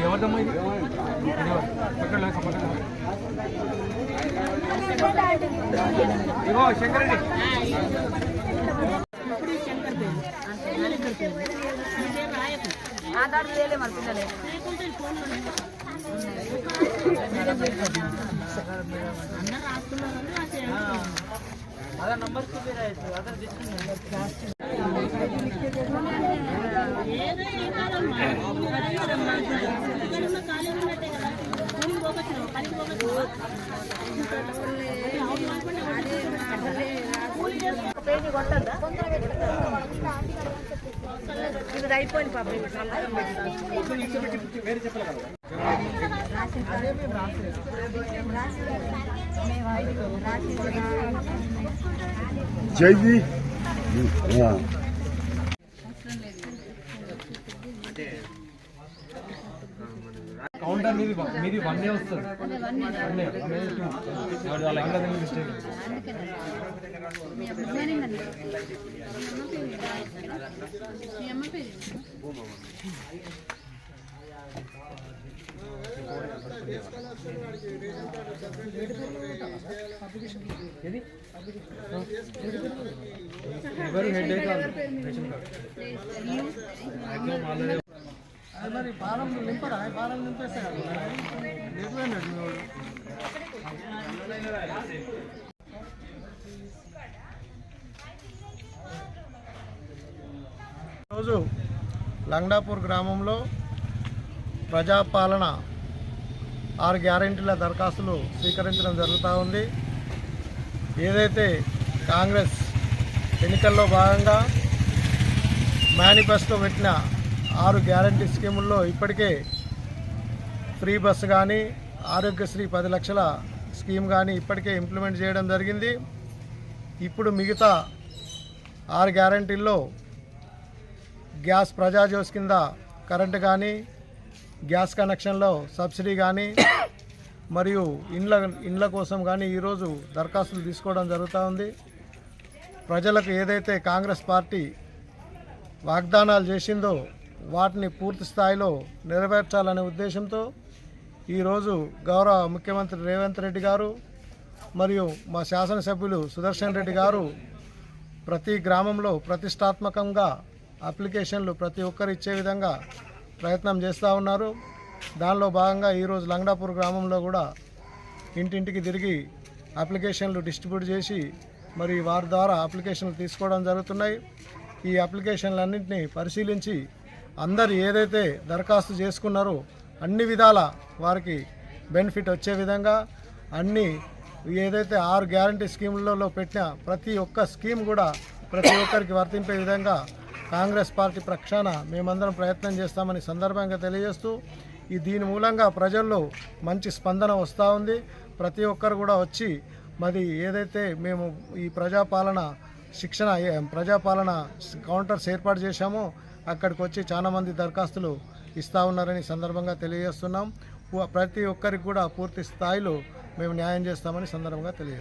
ఎవరిదమ్మా ఇది పక్కన ఇగో శంకరెడ్డి ఆధార్ వేయలే మరి పిల్లలే అయిపోయింది పాప. వేరే చెప్పలేదు? పెట్టి. వేరే చెప్పలే కదా జైవి కౌంటర్ మీది మీది వన్ డే వస్తుంది వన్ డే టూ వాళ్ళ ఇంకా మిస్టేక్ ఏది ఎవరు హెడ్ రేషన్ కార్డు మరి ఫారం నింపరా ఫారం నింపేస్తే రోజు లంగడాపూర్ గ్రామంలో ప్రజాపాలన ఆరు గ్యారెంటీల దరఖాస్తులు స్వీకరించడం జరుగుతూ ఉంది. ఏదైతే కాంగ్రెస్ ఎన్నికల్లో భాగంగా మేనిఫెస్టో పెట్టిన ఆరు గ్యారంటీ స్కీముల్లో ఇప్పటికే ఫ్రీ బస్సు కానీ ఆరోగ్యశ్రీ పది లక్షల స్కీమ్ కానీ ఇప్పటికే ఇంప్లిమెంట్ చేయడం జరిగింది. ఇప్పుడు మిగతా ఆరు గ్యారంటీల్లో గ్యాస్ ప్రజాజోస్ కింద కరెంటు కానీ గ్యాస్ కనెక్షన్లో సబ్సిడీ కానీ మరియు ఇండ్ల ఇండ్ల కోసం కానీ ఈరోజు దరఖాస్తులు తీసుకోవడం జరుగుతూ ఉంది. ప్రజలకు ఏదైతే కాంగ్రెస్ పార్టీ వాగ్దానాలు చేసిందో వాటిని పూర్తి స్థాయిలో నెరవేర్చాలనే ఉద్దేశంతో ఈరోజు గౌరవ ముఖ్యమంత్రి రేవంత్ రెడ్డి గారు మరియు మా శాసనసభ్యులు సుదర్శన్ రెడ్డి గారు ప్రతి గ్రామంలో ప్రతిష్టాత్మకంగా అప్లికేషన్లు ప్రతి ఒక్కరు ఇచ్చే విధంగా ప్రయత్నం చేస్తూ ఉన్నారు. దానిలో భాగంగా ఈరోజు లంగడాపూర్ గ్రామంలో కూడా ఇంటింటికి తిరిగి అప్లికేషన్లు డిస్ట్రిబ్యూట్ చేసి మరి వారి ద్వారా అప్లికేషన్లు తీసుకోవడం జరుగుతున్నాయి. ఈ అప్లికేషన్లన్నింటినీ పరిశీలించి అందరు ఏదైతే దరఖాస్తు చేసుకున్నారో అన్ని విధాల వారికి బెనిఫిట్ వచ్చే విధంగా అన్ని ఏదైతే ఆరు గ్యారంటీ స్కీములలో పెట్టిన ప్రతి ఒక్క స్కీమ్ కూడా ప్రతి ఒక్కరికి వర్తింపే విధంగా కాంగ్రెస్ పార్టీ ప్రక్షాన మేమందరం ప్రయత్నం చేస్తామని సందర్భంగా తెలియజేస్తూ ఈ దీని మూలంగా ప్రజల్లో మంచి స్పందన వస్తూ ఉంది. ప్రతి ఒక్కరు కూడా వచ్చి మరి ఏదైతే మేము ఈ ప్రజాపాలన శిక్షణ ప్రజాపాలన కౌంటర్స్ ఏర్పాటు చేశామో అక్కడికి వచ్చి చాలామంది దరఖాస్తులు ఇస్తూ ఉన్నారని సందర్భంగా తెలియజేస్తున్నాం. ప్రతి ఒక్కరికి కూడా పూర్తి స్థాయిలో మేము న్యాయం చేస్తామని సందర్భంగా తెలియజేస్తాం